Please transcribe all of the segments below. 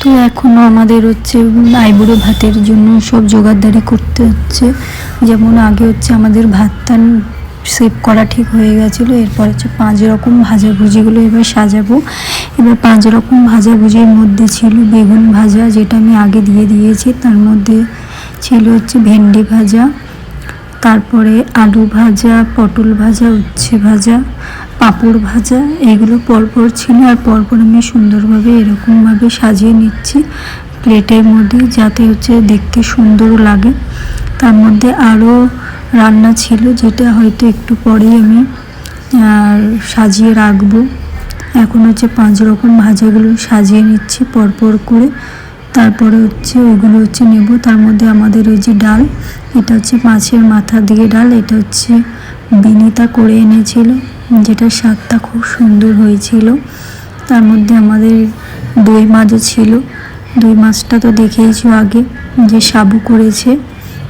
তো এখনও আমাদের হচ্ছে আইবুড়ো ভাতের জন্য সব জোগাড়দারি করতে হচ্ছে। যেমন আগে হচ্ছে আমাদের ভাতটা সেভ করা ঠিক হয়ে গেছিল, এরপর হচ্ছে পাঁচ রকম ভাজাভুজিগুলো এবার সাজাবো। এবার পাঁচ রকম ভাজাভুজির মধ্যে ছিল বেগুন ভাজা, যেটা আমি আগে দিয়ে দিয়েছি। তার মধ্যে ছিল হচ্ছে ভেন্ডি ভাজা, তারপরে আলু ভাজা, পটল ভাজা, উচ্ছে ভাজা পাঁপড় ভাজা, এগুলো পরপর ছিল আর পরপর আমি সুন্দরভাবে এরকমভাবে সাজিয়ে নিচ্ছি প্লেটের মধ্যে যাতে হচ্ছে দেখতে সুন্দর লাগে। তার মধ্যে আরও রান্না ছিল যেটা হয়তো একটু পরেই আমি সাজিয়ে রাখব। এখন হচ্ছে পাঁচ রকম ভাজাগুলো সাজিয়ে নিচ্ছি পরপর করে। তারপরে হচ্ছে ওইগুলো হচ্ছে নেব। তার মধ্যে আমাদের ওই যে ডাল, এটা হচ্ছে মাছের মাথা দিয়ে ডাল, এটা হচ্ছে বিনিতা করে এনেছিল, যেটা স্বাদটা খুব সুন্দর হয়েছিল। তার মধ্যে আমাদের দই মাছও ছিল। দই মাছটা তো দেখেইছো আগে যে সাবু করেছে।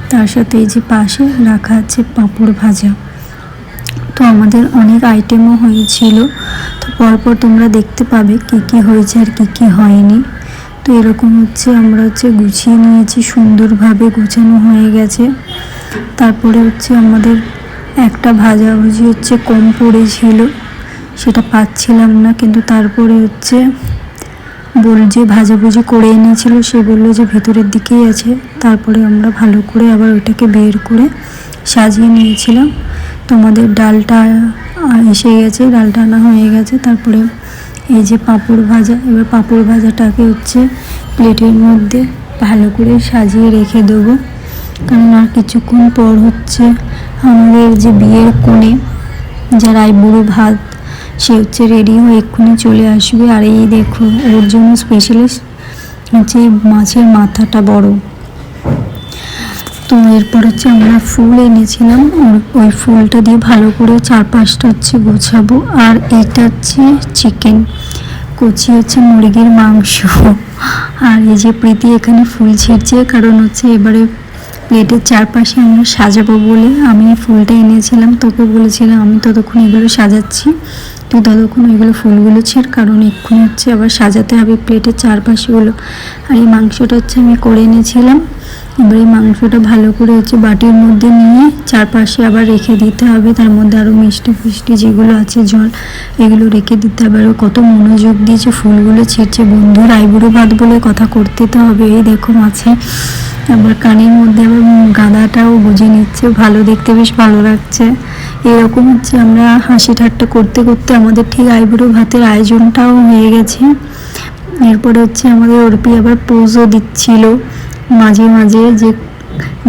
তার সাথে এই যে পাশে রাখা আছে পাঁপড় ভাজা। তো আমাদের অনেক আইটেমও হয়েছিল। তো পরপর তোমরা দেখতে পাবে কী কী হয়েছে আর কী কী হয়নি। তো এরকম হচ্ছে আমরা হচ্ছে গুছিয়ে নিয়েছি, সুন্দরভাবে গোছানো হয়ে গেছে। তারপরে হচ্ছে আমাদের একটা ভাজাভুজি হচ্ছে কম পড়েছিল, সেটা পাচ্ছিলাম না, কিন্তু তারপরে হচ্ছে বল যে ভাজাভুজি করে এনেছিল সে বলল যে ভেতরের দিকেই আছে, তারপরে আমরা ভালো করে আবার ওইটাকে বের করে সাজিয়ে নিয়েছিলাম। তোমাদের ডালটা এসে গেছে, ডালটা আনা হয়ে গেছে, তারপরে এই যে পাঁপড় ভাজা, এবার পাঁপড় ভাজাটাকে হচ্ছে প্লেটের মধ্যে ভালো করে সাজিয়ে রেখে দেবো। কারণ আর কিছুক্ষণ পর হচ্ছে আমাদের যে বিয়ের কোণে যার আইবুড়ো ভাত, সে হচ্ছে রেডি হয়ে এক্ষুনি চলে আসবে। আর এই দেখো, ওর জন্য স্পেশালিস্ট হচ্ছে মাছের মাথাটা বড়। তো এরপর হচ্ছে আমরা ফুল এনেছিলাম। ওই ফুলটা দিয়ে ভালো করে চারপাশটা হচ্ছে গোছাবো। আর এটা হচ্ছে চিকেন কচি হচ্ছে মুরগির মাংস। আর এই যে প্রীতি এখানে ফুল ছিঁড়ছে, কারণ হচ্ছে এবারে প্লেটের চারপাশে আমরা সাজাবো বলে আমি ফুলটা এনেছিলাম, তোকে বলেছিলাম, আমি ততক্ষণ এগুলো সাজাচ্ছি। তুই ততক্ষণ ওইগুলো ফুলগুলো ছেড়, কারণ এক্ষুনি হচ্ছে আবার সাজাতে হবে প্লেটের চারপাশেগুলো আর এই মাংসটা হচ্ছে আমি করে এনেছিলাম। এবার এই মাংসটা ভালো করে হচ্ছে বাটির মধ্যে নিয়ে চারপাশে আবার রেখে দিতে হবে। তার মধ্যে আরও মিষ্টি ফিষ্টি যেগুলো আছে, জল, এগুলো রেখে দিতে হবে। আরও কত মনোযোগ দিয়েছে ফুলগুলো ছিঁড়ছে। বন্ধুর আইবুড়ো ভাত বলে কথা করতে তো হবে। এই দেখো মাছে। আবার কানের মধ্যে আবার গাঁদাটাও বুঝে নিচ্ছে। ভালো দেখতে বেশ ভালো লাগছে। এরকম হচ্ছে আমরা হাসি ঠাট্টা করতে করতে আমাদের ঠিক আইবুড়ো ভাতের আয়োজনটাও হয়ে গেছে। এরপরে হচ্ছে আমাদের অর্পি আবার পোজও দিচ্ছিল। মাঝে মাঝে যে,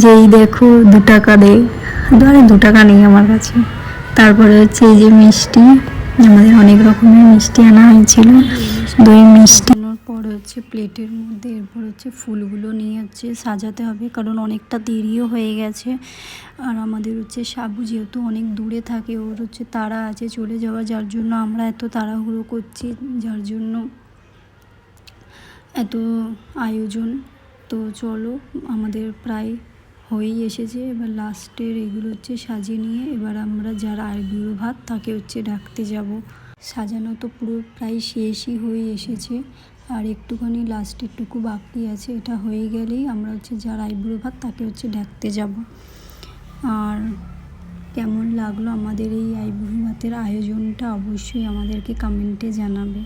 যেই দেখো দু টাকা দে ধরে দু টাকা নেই আমার কাছে। তারপরে হচ্ছে এই যে মিষ্টি, আমাদের অনেক রকমের মিষ্টি আনা হয়েছিল। দই মিষ্টি আনার পর হচ্ছে প্লেটের মধ্যে, এরপর হচ্ছে ফুলগুলো নিয়ে হচ্ছে সাজাতে হবে, কারণ অনেকটা দেরিও হয়ে গেছে। আর আমাদের হচ্ছে সাবু যেহেতু অনেক দূরে থাকে, ওর হচ্ছে তারা আছে চলে যাওয়া, যার জন্য আমরা এত তাড়াহুড়ো করছি, যার জন্য এত আয়োজন তো চলো, আমাদের প্রায় হয়েই এসেছে। এবার লাস্টের এগুলো হচ্ছে সাজিয়ে নিয়ে এবার আমরা যারা আইবুড়ো ভাত, তাকে হচ্ছে ডাকতে যাব। সাজানো তো পুরো প্রায় শেষই হয়ে এসেছে। আর একটুখানি লাস্টের টুকু বাকি আছে, এটা হয়ে গেলেই আমরা হচ্ছে যার আইবুড়ো ভাত, তাকে হচ্ছে ডাকতে যাব। আর কেমন লাগল আমাদের এই আইবুড়ো ভাতের আয়োজনটা অবশ্যই আমাদেরকে কমেন্টে জানাবে।